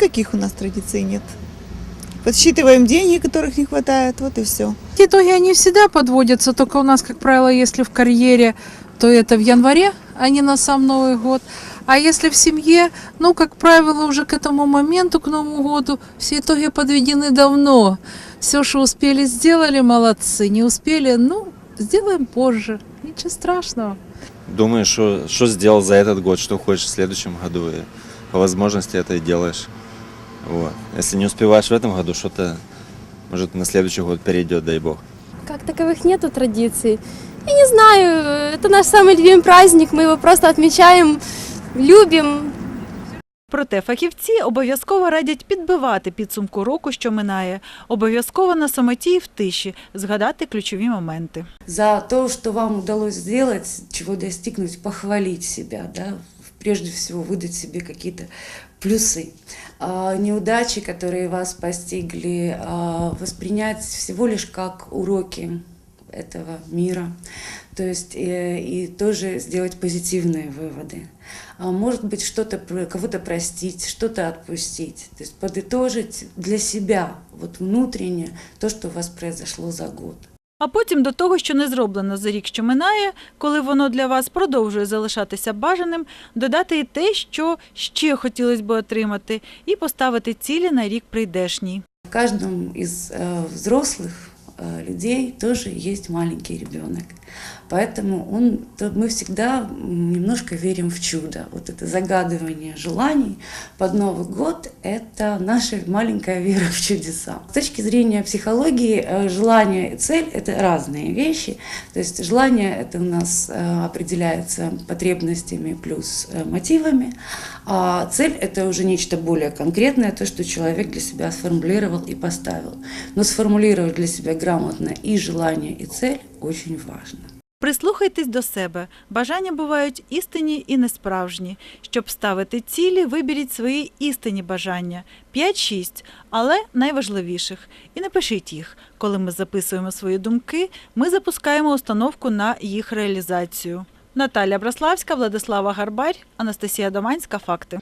Никаких у нас традиций нет. Подсчитываем деньги, которых не хватает, вот и все. Итоги они всегда подводятся, только у нас, как правило, если в карьере, то это в январе, а не на сам Новый год. А если в семье, ну, как правило, уже к этому моменту, к Новому году, все итоги подведены давно. Все, что успели, сделали, молодцы. Не успели, ну, сделаем позже. Ничего страшного. Думаешь, что, что сделал за этот год, что хочешь в следующем году, и по возможности это и делаешь. Вот. Если не успеваешь в этом году, что-то, может, на следующий год перейдет, дай бог. Как таковых нету традиций. Я не знаю, это наш самый любимый праздник, мы его просто отмечаем, любим, Проте фахівці обов'язково радять підбивати підсумку року, що минає, обов'язково на самоті і в тиші згадати ключові моменти. за то, что вам удалось сделать, чего достигнуть, похвалить себя, да, прежде всего выдать себе какие-то плюсы. А, неудачи, которые вас постигли, а, воспринять всего лишь как уроки этого мира, то есть э, и тоже сделать позитивные выводы. А может быть, что-то кого-то простить, что-то отпустить, то есть подытожить для себя вот внутренне то, что у вас произошло за год. А потім до того, що не зроблено за рік, що минає, коли воно для вас продовжує залишатися бажаним, додати і те, що ще хотілося б отримати, і поставити цілі на рік прийдешній. В каждом из э, взрослых э, людей тоже есть маленький ребенок. Поэтому он, мы всегда немножко верим в чудо. Вот это загадывание желаний под Новый год – это наша маленькая вера в чудеса. С точки зрения психологии, э, желание и цель – это разные вещи. То есть желание – это у нас э, определяется потребностями плюс э, мотивами, а цель – это уже нечто более конкретное, то, что человек для себя сформулировал и поставил. Но сформулировать для себя грамотно и желание, и цель очень важно. Прислухайтесь до себе. Бажання бувають істинні і несправжні. Щоб ставити цілі, виберіть свої істинні бажання 5-6, але найважливіших. І напишіть їх. Коли ми записуємо свої думки, ми запускаємо установку на їх реалізацію. Наталя Браславська, Владислава Гарбарь, Анастасія Доманська. Факти.